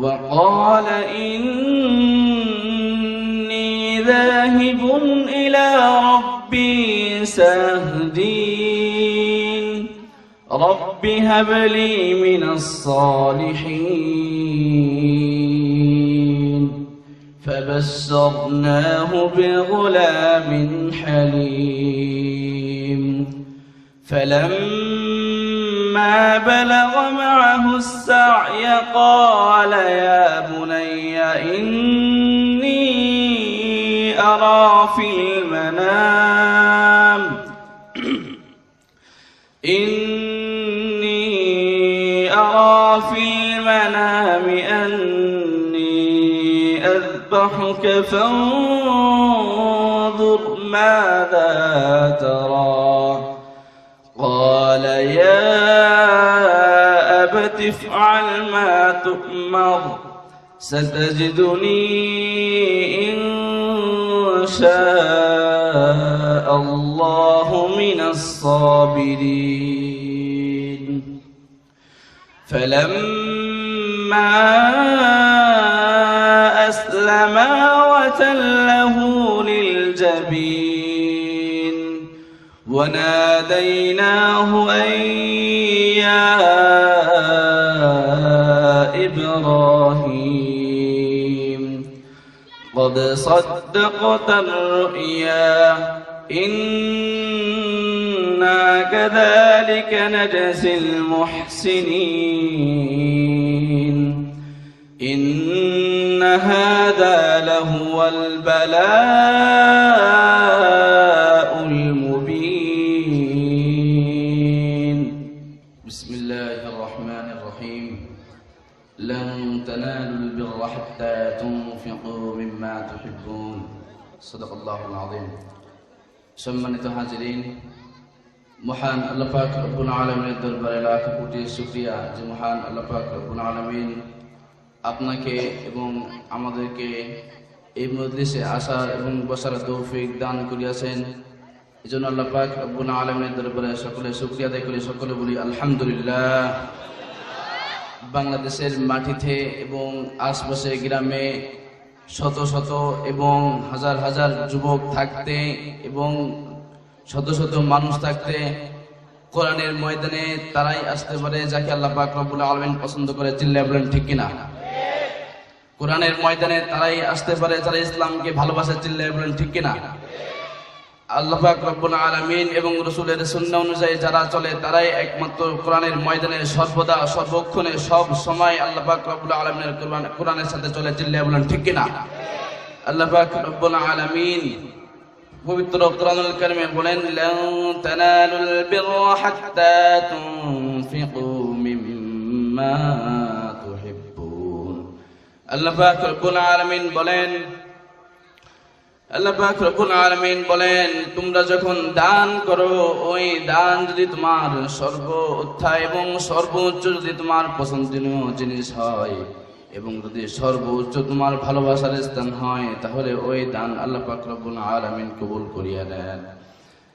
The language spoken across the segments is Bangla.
وقال إني ذاهب إلى ربي سيهدين رب هب لي من الصالحين. فبشرناه بغلام حليم. فلما بلغ معه السعي قال يا بني إني أرى في المنام. إني أرى في المنام أني أذبحك فانظر ماذا ترى. قال يا أبت افعل ما تؤمر ستجدني إن شاء الله من الصابرين. فلما أسلما وتله وناديناه أن يا إبراهيم. قد صدقت الرؤيا. إنا كذلك نجزي المحسنين. إن هذا لهو البلاء সম্মানিত হাজিরিন, মহান আল্লাহ পাক রব্বুল আলামিনের দরবারে লাখ কোটি শুকরিয়া যে মহান আল্লাহ পাক রব্বুল আলামিন আপনাকে এবং আমাদেরকে এই মজলিসে আসার এবং বসার তৌফিক দান করিয়াছেন। এই জন্য আল্লাহ পাক রব্বুল আলামিনের দরবারে সকলে শুকরিয়া আদায় করি, সকলে বলি আলহামদুলিল্লাহ। বাংলাদেশের মাটিতে এবং আশপাশে গ্রামে শত শত এবং হাজার হাজার যুবক থাকতে এবং শত শত মানুষ থাকতে কোরআনের ময়দানে তারাই আসতে পারে, যাকে আল্লাহ পাক রব্বুল আলমিন পছন্দ করে। চিল্লা বলেন, ঠিক কিনা? কোরআনের ময়দানে তারাই আসতে পারে, যারা ইসলামকে ভালোবাসে চিল্লা বলেন, ঠিক কিনা? আল্লাহ পাক রব্বুল আলামিন এবং রসুলের সুন্নাহ অনুযায়ী যারা চলে, তারাই একমাত্র কোরআনের ময়দানে সর্বদা, সর্বক্ষণে সব সময় আল্লাহ পাক রব্বুল আলামিনের কোরআন, কোরআনের সাথে চলে। চিল্লায় বলেন, ঠিক কিনা? আল্লাহ পাক রব্বুল আলামিন পবিত্র কোরআনুল কারিমে বলেন লান তানালুল বিররা হাত্তা তুনফিকু মিম্মা তুহিব্বুন। আল্লাহ পাক রব্বুল আলামিন বলেন আল্লাহ পাক রব্বুল বলেন, তোমরা যখন দান করো, ওই দান যদি তোমার সর্ব উত্থায় এবং সর্বোচ্চ যদি তোমার পছন্দনীয় জিনিস হয় এবং যদি সর্বোচ্চ তোমার ভালোবাসার স্থান হয়, তাহলে ওই দান আল্লাহ পাক রব্বুল আলামিন কবুল করিয়া নেন।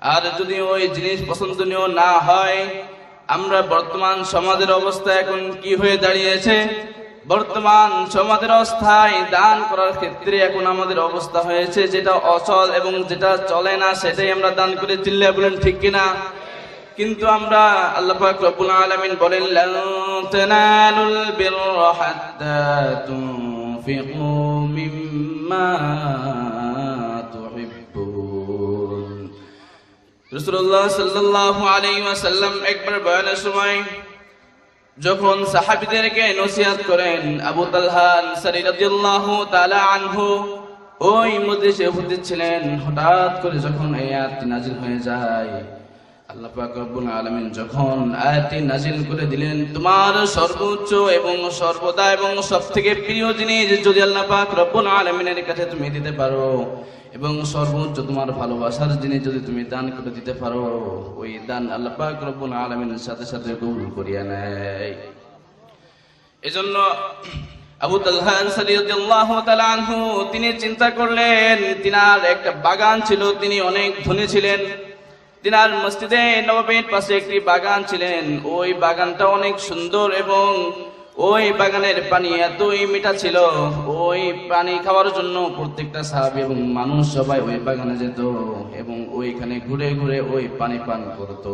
আর যদি ওই জিনিস পছন্দনীয় না হয়, আমরা বর্তমান সমাজের অবস্থা এখন কি হয়ে দাঁড়িয়েছে? বর্তমান সমাজের অবস্থায় দান করার ক্ষেত্রে এখন আমাদের অবস্থা হয়েছে যেটা অচল এবং যেটা চলে না, সেটাই আমরা দান করে। চিল্লা বলেন, ঠিক কিনা? কিন্তু আমরা আল্লাহ পাক রব্বুল আলামিন বলেন একবার বয়ানের সময় যখন সাহাবিদেরকে নসিহাত করেন আবু তালহা আনহু, ওই মধ্যে সে উপস্থিত ছিলেন। হঠাৎ করে যখন এই আয়াতটি নাজিল হয়ে যায় যখন করে দিলেন, তোমার সর্বোচ্চ এবং সর্বদা এবং প্রিয় জিনিস যদি কাছে তুমি দিতে পারো এবং সর্বোচ্চ তোমার ভালোবাসার জিনিস যদি তুমি দান করে দিতে পারো, ওই দান আল্লাহ রব্বুল আলামিনের সাথে সাথে কবুল করিয়া নেয়। এজন্য তিনি চিন্তা করলেন, তিনার একটা বাগান ছিল, তিনি অনেক ধনী ছিলেন। তিনার মসজিদে নবাবের পাশে একটি বাগান ছিলেন। ওই বাগানটা অনেক সুন্দর এবং ওই বাগানের পানি এতই মিঠা ছিল, ওই পানি খাওয়ার জন্য প্রত্যেকটা সাহাবি এবং মানুষ সবাই ওই বাগানে যেত এবং ওইখানে ঘুরে ঘুরে ওই পানি পান করত।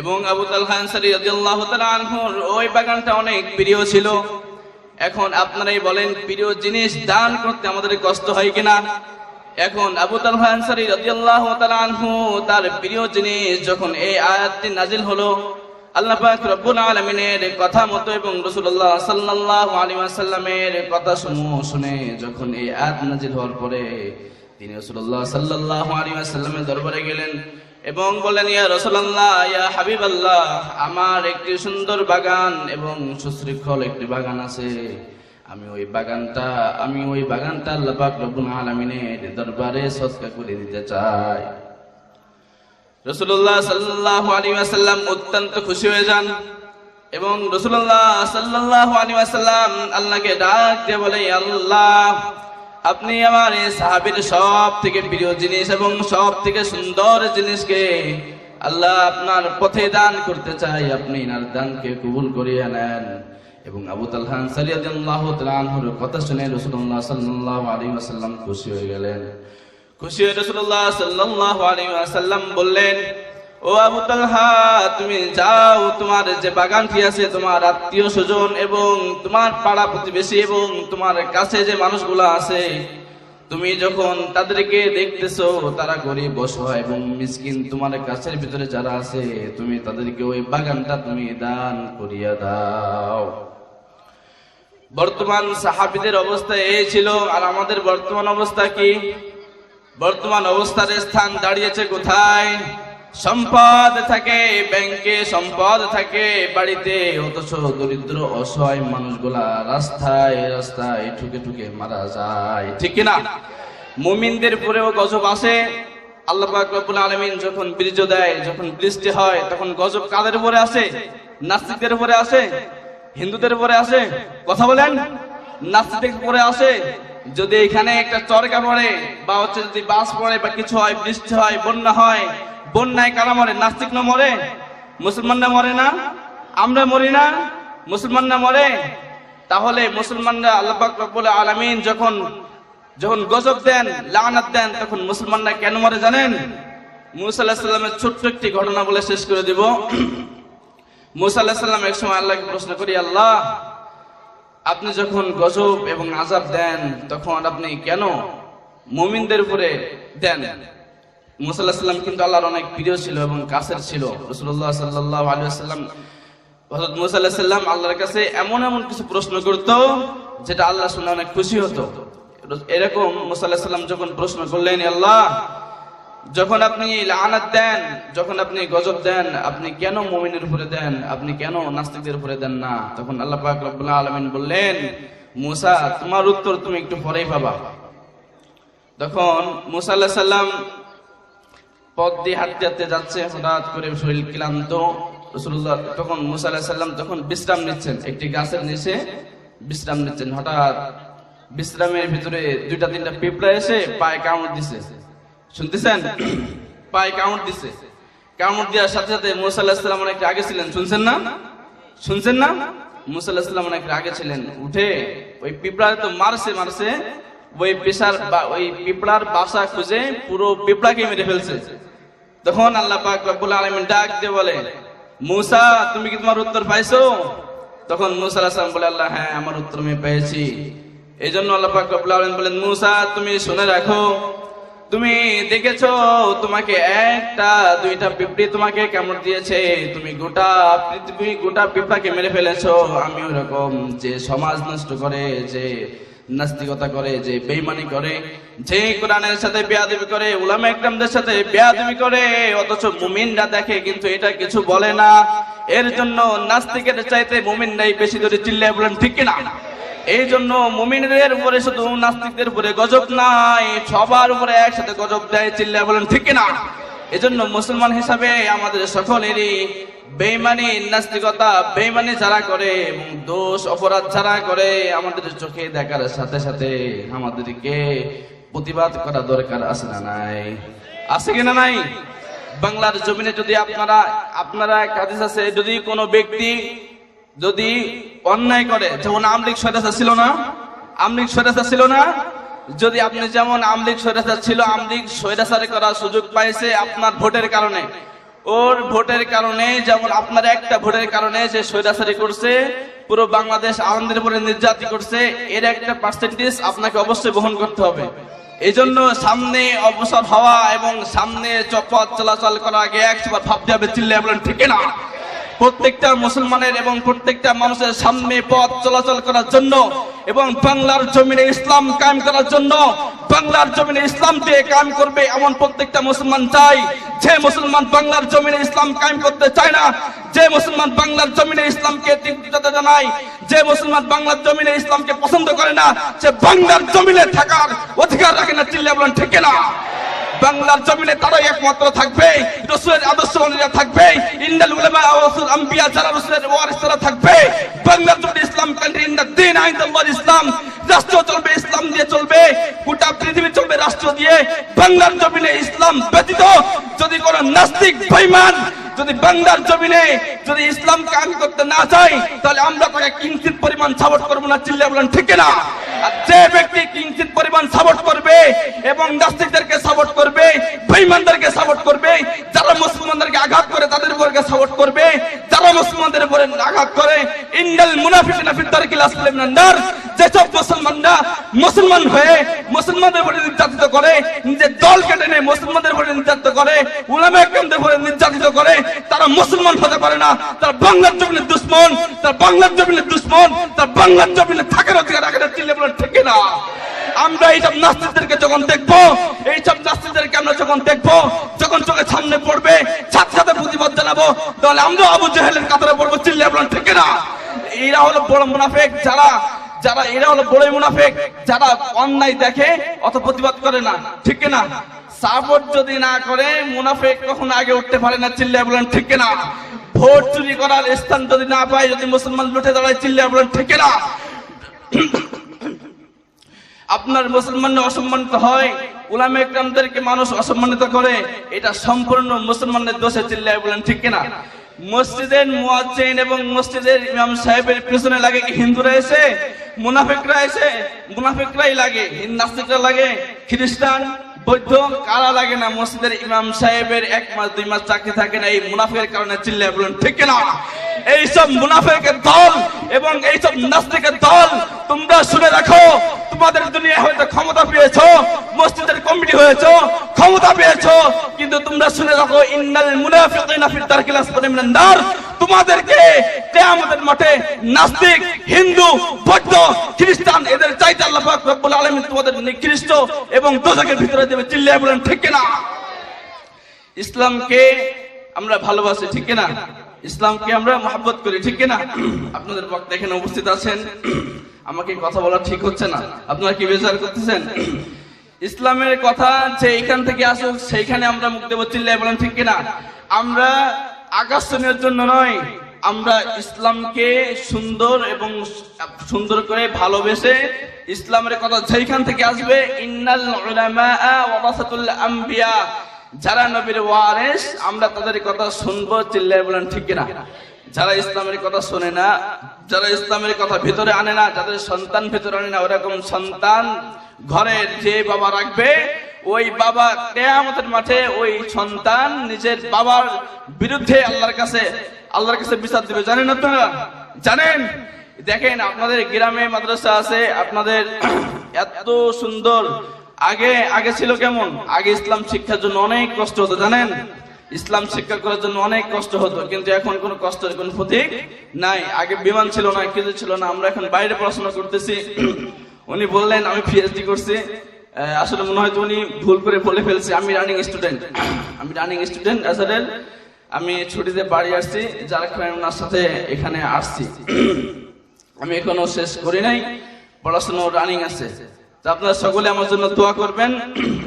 এবং আবু তালহা আনসারী রাদিয়াল্লাহু তাআলা আনহুর ওই বাগানটা অনেক প্রিয় ছিল। এখন আপনারাই বলেন, প্রিয় জিনিস দান করতে আমাদের কষ্ট হয় কিনা? এখন আবু তালহা আনসারী রাদিয়াল্লাহু তাআলা আনহু তার প্রিয় জিনিস যখন এই আয়াতটি নাজিল হলো, আল্লাহ পাক রব্বুল আলামিনের কথা মতো এবং রাসূলুল্লাহ সাল্লাল্লাহু আলাইহি ওয়াসাল্লামের কথা সমূহ শুনে যখন এই আয়াত নাজিল হওয়ার পরে তিনি রাসূলুল্লাহ সাল্লাল্লাহু আলাইহি ওয়াসাল্লামের দরবারে গেলেন এবং বললেন, ইয়া রাসূলুল্লাহ, ইয়া হাবিবাল্লাহ, আমার একটি সুন্দর বাগান এবং সুশৃঙ্খল একটি বাগান আছে। আমি ওই বাগানটা, আমি ওই বাগানটা আল্লাহ পাক রব্বুল আলামিনের দরবারে সদকা করে দিতে চাই। রসুল্লাহ সাল্লাহ আলী আসাল্লাম অত্যন্ত খুশি হয়ে যান এবং রসুল্লাহ সাল্লাহ আলী আসাল্লাম আল্লাহকে ডাক দিয়ে বলে আল্লাহ, আপনি আমার এই সাহাবির সব থেকে প্রিয় জিনিস এবং সব থেকে সুন্দর জিনিসকে আল্লাহ আপনার পথে দান করতে চাই। আপনি এনার দানকে কবুল করিয়ে নেন। এবং আবু আনহুর কথা শুনে রাসূলুল্লাহ সাল্লাল্লাহু আলাইহি ওয়াসাল্লাম খুশি হয়ে গেলেন। খুশি হয়ে রসুল্লাহ সাল্লাল্লাহু আলাইহি ওয়াসাল্লাম বললেন, ও আবু তালহা, তুমি যাও, তোমার যে বাগানটি আছে, তোমার আত্মীয় স্বজন এবং তোমার পাড়া প্রতিবেশী এবং তোমার কাছে যে মানুষগুলো আছে, তুমি যখন তাদেরকে দেখতেছো, তারা গরিব, অসহায় এবং মিসকিন, তোমার কাছের ভিতরে যারা আছে, তুমি তাদেরকে ওই বাগানটা তুমি দান করিয়া দাও। বর্তমান সাহাবিদের অবস্থা এই ছিল, আর আমাদের বর্তমান অবস্থা কি? বর্তমান অবস্থার স্থান দাঁড়িয়েছে কোথায়? সম্পদ থাকে, ব্যাংকে সম্পদ থাকে, বাড়িতে অথচ দরিদ্র, অসহায় মানুষগুলা রাস্তায় রাস্তায় ঠুকে ঠুকে মারা যায়। ঠিক কিনা? মুমিনদের পরেও গজব আসে। আল্লাহ রব্বুল যখন বীর্য দেয়, যখন বৃষ্টি হয়, তখন গজব কাদের উপরে আসে? নাস্তিকদের উপরে আসে? হিন্দুদের উপরে আসে? কথা বলেন। নাস্তিকদের পরে আসে? যদি এখানে একটা চরকা পড়ে বা হচ্ছে যদি বাস পড়ে বা কিছু হয়, বৃষ্টি হয়, বন্যা হয়, বন্যায় কারা মরে? নাস্তিক না মরে? মুসলমানরা মরে না? আমরা মরি না? মুসলমানরা মরে? তাহলে মুসলমানরা আল্লাহ রব্বুল আলামিন যখন যখন গজব দেন, লানাত দেন, তখন মুসলমানরা কেন মরে জানেন? মুসা আলাহিস সাল্লামের ছোট্ট একটি ঘটনা বলে শেষ করে দিব। মুসা আলাহিস সাল্লাম এক সময় আল্লাহকে প্রশ্ন করি, আল্লাহ, আপনি যখন গজব এবং আজাব দেন, তখন আপনি কেন মুমিনদের উপরে দেন? মুসাল্লাহ কিন্তু আল্লাহর অনেক প্রিয় ছিল এবং কাছের ছিল। রসুল্লাহ সাল্লাহ আলী সাল্লাম হজরত মুসা আল্লাহ সাল্লাম আল্লাহর কাছে এমন এমন কিছু প্রশ্ন করত, যেটা আল্লাহ শুনে অনেক খুশি হতো। এরকম মুসা আল্লাহ সাল্লাম যখন প্রশ্ন করলেন, আল্লাহ যখন আপনি লানাত দেন, যখন আপনি গজব দেন, আপনি কেন মুমিনের উপরে দেন, আপনি কেন নাস্তিকদের উপরে দেন না? তখন আল্লাহ পাক রব্বুল আলামিন বললেন, মুসা, তোমার উত্তর তুমি একটু পরেই পাবা। তখন মুসা আল্লাহ সাল্লাম পথ দিয়ে হাঁটতে হাঁটতে যাচ্ছে, হঠাৎ করে শরীর ক্লান্ত। তখন মুসা আল্লাহ সাল্লাম তখন বিশ্রাম নিচ্ছেন, একটি গাছের নিচে বিশ্রাম নিচ্ছেন। হঠাৎ বিশ্রামের ভিতরে দুইটা, তিনটা পিঁপড়া এসে পায়ে কামড় দিছে। শুনতেছেন? পায়ে কামড় দিছে। কামড় দেওয়ার সাথে সাথে মুসা আল্লাহ সাল্লাম অনেক আগে ছিলেন। শুনছেন না? শুনছেন না? মুসা আল্লাহ সাল্লাম অনেক আগে ছিলেন। উঠে ওই পিঁপড়া তো মারছে মারছে। ওই পেশার বা, ওই পিঁপড়ার বাসা খুঁজে পুরো পিঁপড়াকে মেরে ফেলছে। তখন আল্লাহ পাক রব্বুল আলামিন ডাক দিয়ে বলে, মুসা, তুমি কি তোমার উত্তর পাইছো? তখন মুসা বলে, আল্লাহ হ্যাঁ আমার উত্তর আমি পেয়েছি। এই জন্য আল্লাহ পাক রব্বুল আলামিন বলেন, মুসা, তুমি শুনে রাখো তুমি দেখেছ, তোমাকে একটা, দুইটা পিঁপড়ি তোমাকে কেমন দিয়েছে। তুমি গোটা পৃথিবী, গোটা পিঁপড়াকে মেরে ফেলেছো। আমি ওরকম যে সমাজ নষ্ট করে, যে নাস্তিকতা করে, যে বেইমানি করে, যে কোরআনের সাথে বেয়াদবি করে, উলামা একরামদের সাথে বেয়াদবি করে, অথচ মুমিনরা দেখে কিন্তু এটা কিছু বলে না। এর জন্য নাস্তিকের চাইতে মুমিনরাই বেশি ধরে চিল্লায় বলেন, ঠিক কিনা? এই জন্য মুমিনদের উপরে শুধু নাস্তিকদের উপরে গজব নাই, সবার উপরে একসাথে গজব দেয় চিল্লা বলেন, ঠিক কিনা? এজন্য মুসলমান হিসাবে আমাদের সকলেরই বেইমানি নাস্তিকতা বেইমানি যারা করে দোষ, অপরাধ যারা করে, আমাদের চোখে দেখার সাথে সাথে আমাদেরকে প্রতিবাদ করা দরকার আছে না নাই? আছে কিনা নাই? বাংলার জমিনে যদি আপনারা আপনারা কাজে আছে, যদি কোনো ব্যক্তি যদি অন্যায় করে, যেমন আমলিক স্বৈরাচার ছিল না আমলিক স্বৈরাচার ছিল না, যদি আপনি যেমন আমলিক স্বৈরাচার ছিল আমলিক স্বৈরাচারে করার সুযোগ পাইছে আপনার ভোটের কারণে। ওর ভোটের কারণে, যেমন আপনার একটা ভোটের কারণে যে স্বৈরাচারি করছে, পুরো বাংলাদেশ আনন্দের উপরে নির্যাতি করছে, এর একটা পার্সেন্টেজ আপনাকে অবশ্যই বহন করতে হবে। এই জন্য সামনে অবসর হওয়া এবং সামনে চপথ চলাচল করার আগে একবার ভাবতে হবে চিল্লে বলেন, ঠিক না। প্রত্যেকটা মুসলমানের এবং প্রত্যেকটা মানুষের সামনে পথ চলাচল করার জন্য এবং বাংলার জমিনে ইসলাম কায়েম করার জন্য বাংলার জমিনে ইসলাম দিয়ে কায়েম করবে এমন প্রত্যেকটা মুসলমান চাই। যে মুসলমান বাংলার জমিনে ইসলাম কায়েম করতে চায় না, যে মুসলমান বাংলার জমিনে ইসলামকে তীব্রতা জানায়, যে মুসলমান বাংলার জমিনে ইসলামকে পছন্দ করে না সে বাংলার জমিনে থাকার অধিকার রাখে না চিল্লা বলেন, ঠিক না বাংলার জমিনে তারাই একমাত্র থাকবে, রসুলের আদর্শ অনুযায়ী থাকবে, ইন্দাল উলামা রসুল, আম্বিয়া যারা রসুলের ওয়ারিস তারা থাকবে। বাংলার জমিনে ইসলাম কান্ট্রি ইন দ্য দিন আইদাল্লাহ ইসলাম। রাষ্ট্র চলবে, ইসলাম দিয়ে চলবে, গোটা পৃথিবী চলবে রাষ্ট্র দিয়ে। বাংলার জমিনে ইসলাম ব্যতীত যদি কোন নাস্তিক, বেঈমান যদি বাংলার জমিনে যদি ইসলাম কায়েম করতে না চাই, তাহলে আমরা তাকে কিঞ্চিত পরিমাণ সাপোর্ট করব না চিল্লে বলেন, ঠিক না যে ব্যক্তি কিঞ্চিত পরিমাণ সাপোর্ট করবে এবং নাস্তিকদেরকে সাপোর্ট করবে, বেঈমানদেরকে সাপোর্ট করবে, যারা মুসলমানদেরকে আঘাত করে তাদের উপরকে সাপোর্ট করবে, যারা মুসলমানদের উপরে আঘাত করে ইন্দাল মুনাফিকিনা ফিদ দারকিল আসফালি মিনান নার। মুসলমানরা মুসলমান হয়ে মুসলমানদের উপরে নির্যাতিত করে দল কেটে নেয় মুসলমানদের উপরে নির্যাতিত করে, উলামা উপরে নির্যাতিত করে, তারা মুসলমান হতে পারে না। বাংলার জমিনে দুশ্মন বাংলার জমিনে দুশ্মন বাংলার থাকার অধিকার চিল্লে বলে ঠিক না। আমরা এইসব নাস্তিকদেরকে যখন দেখব, এইসব নাস্তিকদেরকে আমরা যখন দেখব, যখন চোখের সামনে পড়বে সাথে সাথে প্রতিবাদ জানাব, তাহলে আমরা আবু জাহেলের কাতারে পড়ব, চিল্লে বলেন ঠিক না। এরা হলো বড় মুনাফেক, যারা যারা, এরা হলো বড় মুনাফেক, যারা অন্যায় দেখে অত প্রতিবাদ করে না, ঠিক না সাপোর্ট যদি না করে, মুনাফেক কখনো আগে উঠতে পারে না চিল্লে বলেন, ঠিক না ভোট চুরি করার স্থান যদি না পায়, যদি মুসলমান লুটে দাঁড়ায় চিল্লে বলেন, ঠিক না আপনার মুসলমান অসম্মানিত হয়, উলামে একরামদেরকে মানুষ অসম্মানিত করে, এটা সম্পূর্ণ মুসলমানদের দোষে চিল্লায় বলেন, ঠিক কিনা? মসজিদের মুয়াজ্জিন এবং মসজিদের ইমাম সাহেবের পিছনে লাগে কি হিন্দুরা এসে? মুনাফিকরা এসে? মুনাফিকরাই লাগে। নাস্তিকরা লাগে? খ্রিস্টান, বৌদ্ধ, কারা লাগে না? মসজিদের ইমাম সাহেবের এক মাস, দুই মাস চাকরি থাকে না। এই মুনাফিকের কারণে চিল্লায় বলেন, ঠিক কিনা? এইসব মুনাফিকের দল এবং এইসব নাস্তিকের দল, তোমরা শুনে রাখো, তোমাদের দুনিয়া হয়তো ক্ষমতা পেয়েছ, মসজিদের কমিটি হয়েছো, ক্ষমতা পেয়েছ। তোমরা শুনে রাখো, ইন্নাল মুনাফিকিনা ফিল তারকিল আসফালি মিনান নার। তোমাদেরকে কিয়ামতের মাঠে নাস্তিক, হিন্দু, বৌদ্ধ, খ্রিস্টান, এদের চাইতে আল্লাহ পাক রব্বুল আলামিন তোমাদের নিকৃষ্ট এবং দোজখের ভিতরে দেবে, চিল্লায় বলেন, ঠিক কিনা? ইসলামকে আমরা ভালোবাসি, ঠিক কিনা? ইসলামকে আমরা মহাব্বত করি, ঠিক কিনা? আপনাদের বক্তা এখানে উপস্থিত আছেন। আমাকে কথা বলা ঠিক হচ্ছে না। আপনারা কি বিচার করতেছেন? ইসলামের কথা যে এখান থেকে আসুক, সেইখানে আমরা মুক্তি চিল্লাই বলেন ঠিক কিনা? আমরা আকর্ষণের জন্য নয়, আমরা ইসলামকে সুন্দর এবং সুন্দর করে ভালোবেসে ইসলামের কথা যেখান থেকে আসবে, ইন্নাল যারা নবীর ওয়ারেস, আমরা তাদের কথা শুনব চিল্লাই বলেন ঠিক কিনা? যারা ইসলামের কথা শোনে না, যারা ইসলামের কথা ভিতরে আনে না, যাদের সন্তান ভিতরে আনে না, ওরকম সন্তান ঘরের যে বাবা রাখবে, ওই বাবা কেয়ামতের মাঠে ওই সন্তান নিজের বাবার বিরুদ্ধে আল্লাহর কাছে আল্লাহর কাছে বিচার দিবে। জানেন আপনারা? জানেন? দেখেন, আপনাদের গ্রামে মাদ্রাসা আছে, আপনাদের এত সুন্দর। আগে আগে ছিল কেমন? আগে ইসলাম শিক্ষার জন্য অনেক কষ্ট হতো, জানেন? ইসলাম শিক্ষা করার জন্য অনেক কষ্ট হতো, কিন্তু এখন কোনো কষ্টের কোনো প্রতীক নাই। আগে বিমান ছিল না, কিছু ছিল না, আমরা এখন বাইরে পড়াশোনা করতেছি। উনি বললেন, আমি পিএইচডি করছি। আসলে মনে হয় উনি ভুল করে বলে ফেলছে। আমি রানিং স্টুডেন্ট আমি রানিং স্টুডেন্ট আসলে আমি ছুটিতে বাড়ি আসছি, যার কারণে ওনার সাথে এখানে আসছি। আমি এখনও শেষ করি নাই পড়াশোনা রানিং আছে। তো আপনারা সকলে আমার জন্য দোয়া করবেন।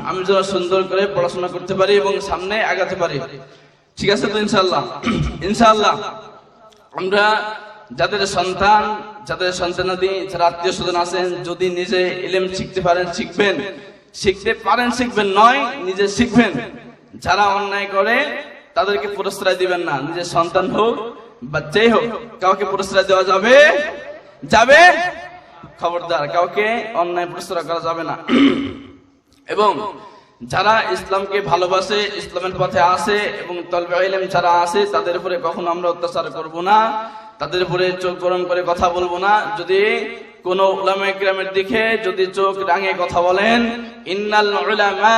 আমি যেন সুন্দর করে পড়াশোনা করতে পারি এবং সামনে আগাতে পারি। ঠিক আছে তো ইনশাল্লাহ ইনশাল্লাহ আমরা যাদের সন্তান, যাদের সন্তানাদি, যারা আত্মীয় স্বজন আছেন, যদি নিজে ইলেম শিখতে পারেন, শিখবেন। শিখতে পারেন, শিখবেন নয়, নিজে শিখবেন। যারা অন্যায় করে, তাদেরকে পুরস্কার দিবেন না। নিজের সন্তান হোক বা যেই হোক, কাউকে পুরস্কার দেওয়া যাবে? যাবে? খবরদার, কাউকে অন্যায় পুরস্কার করা যাবে না। এবং যারা ইসলামকে ভালোবাসে, ইসলামের পথে আসে, এবং তলবে ইলম যারা আসে, তাদের উপরে কখনো আমরা অত্যাচার করব না। তাদের উপরে চোখ গরম করে কথা বলব না। যদি কোন উলামা দিকে যদি চোখ রাঙে কথা বলেন, ইন্নাল উলামা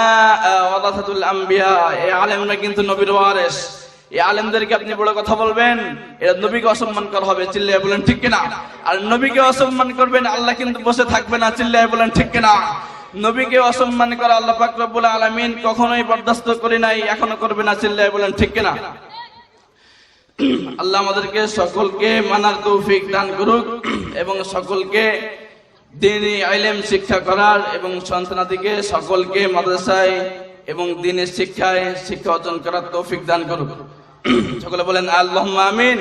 আম্বিয়া এই আলেমরা কিন্তু নবীর ওয়ারিস। এই আলেমদেরকে আপনি বড় কথা বলবেন এটা নবীকে অসম্মান করা হবে, চিল্লায় বলেন, ঠিক কিনা? আর নবীকে অসম্মান করবেন, আল্লাহ কিন্তু বসে থাকবে না, চিল্লায় বলেন, ঠিক কিনা? নবীকে অসম্মান করা আল্লাহ পাক রব্বুল আলামিন কখনোই বরদাস্ত করে নাই, এখনও করবে না, চিল্লায় বলেন, ঠিক কিনা? আল্লাহ আমাদেরকে সকলকে মানার তৌফিক দান করুক এবং সকলকে দিনী আইলেম শিক্ষা করার এবং সন্তানাদিকে সকলকে মাদ্রাসায় এবং দিনের শিক্ষায় শিক্ষা অর্জন করার তৌফিক দান করুক। সকলে বলেন আল্লাহ আমিন।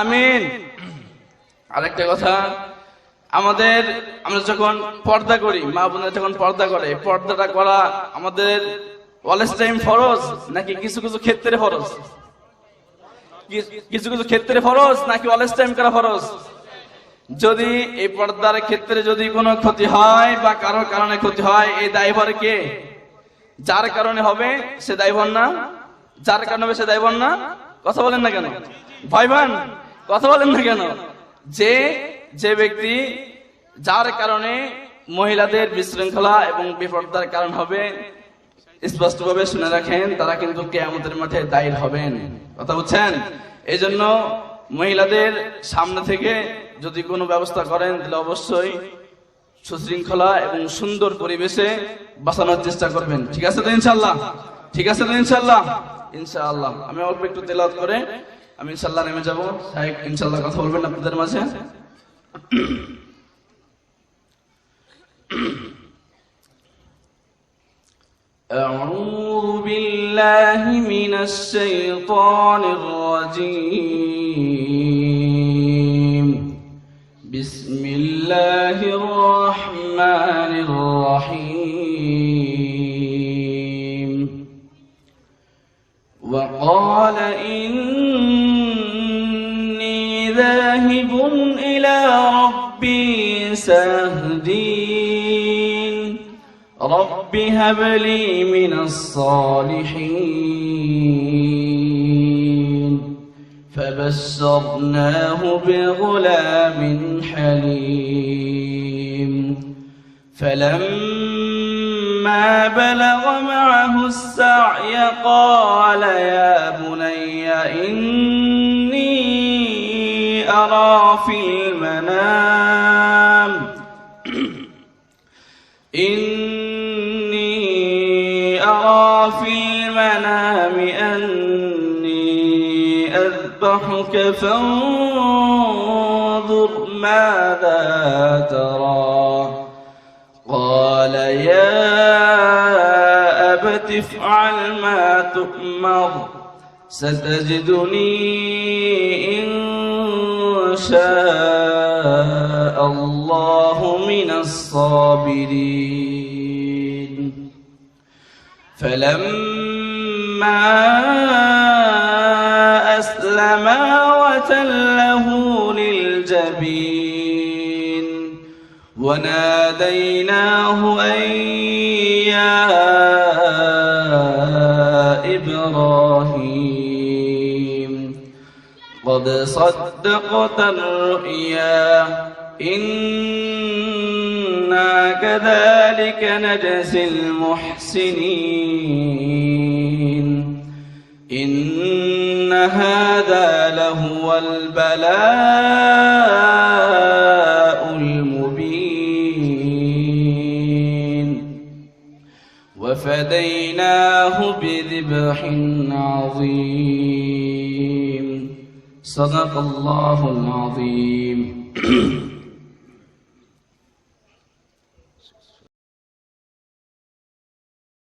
আমিন। আরেকটা কথা, আমাদের, আমরা যখন পর্দা করি, মা বোনেরা যখন পর্দা করে, পর্দাটা করা আমাদের অলস টাইম ফরজ নাকি কিছু কিছু ক্ষেত্রে ফরজ? কিছু কিছু ক্ষেত্রে ফরজ, নাকি অলস টাইম করা ফরজ? যদি এই পর্দার ক্ষেত্রে যদি কোনো ক্ষতি হয় বা কারোর কারণে ক্ষতি হয়, এই দায়ভার কে? যার কারণে হবে, সে দায়ভার না? যার কারণে হবে, সে দায়ভার না? কথা বলেন না কেন? ভয় পান কথা বলেন না কেন? যে যে ব্যক্তি যার কারণে মহিলাদের বিশৃঙ্খলা এবং বিপর্দার কারণ হবে স্পষ্টভাবে শুনে রাখেন, তারা কিন্তু কেয়ামতের মাঠে দায়ের হবেন। কথা বুঝছেন? এই জন্য মহিলাদের সামনে থেকে যদি কোনো ব্যবস্থা করেন, তাহলে অবশ্যই সুশৃঙ্খলা এবং সুন্দর পরিবেশে বাঁচানোর চেষ্টা করবেন। ঠিক আছে তো ইনশাল্লাহ ঠিক আছে তো ইনশাল্লাহ ইনশাআল্লাহ। আমি অল্প একটু তেলাওয়াত করে আমি ইনশাল্লাহ নেমে যাব। সাহেব ইনশাল্লাহ কথা বলবেন আপনাদের মাঝে? أعوذ بالله من الشيطان الرجيم. بسم الله الرحمن الرحيم. وقال إني ذاهب إلى ربي سيهدين رب هب لي من الصالحين. فبشرناه بغلام حليم. فلما بلغ معه السعي قال يا بني إني أرى في المنام أني أذبحك فانظر ماذا ترى. قال يا أبت افعل ما تؤمر ستجدني إن شاء الله من الصابرين. فلما أسلما وتله للجبين. وناديناه أن يا إبراهيم. قد صدقت الرؤيا. إنا كذلك نجزي المحسنين. إن هذا لهو البلاء المبين. وفديناه بذبح عظيم. صدق الله العظيم.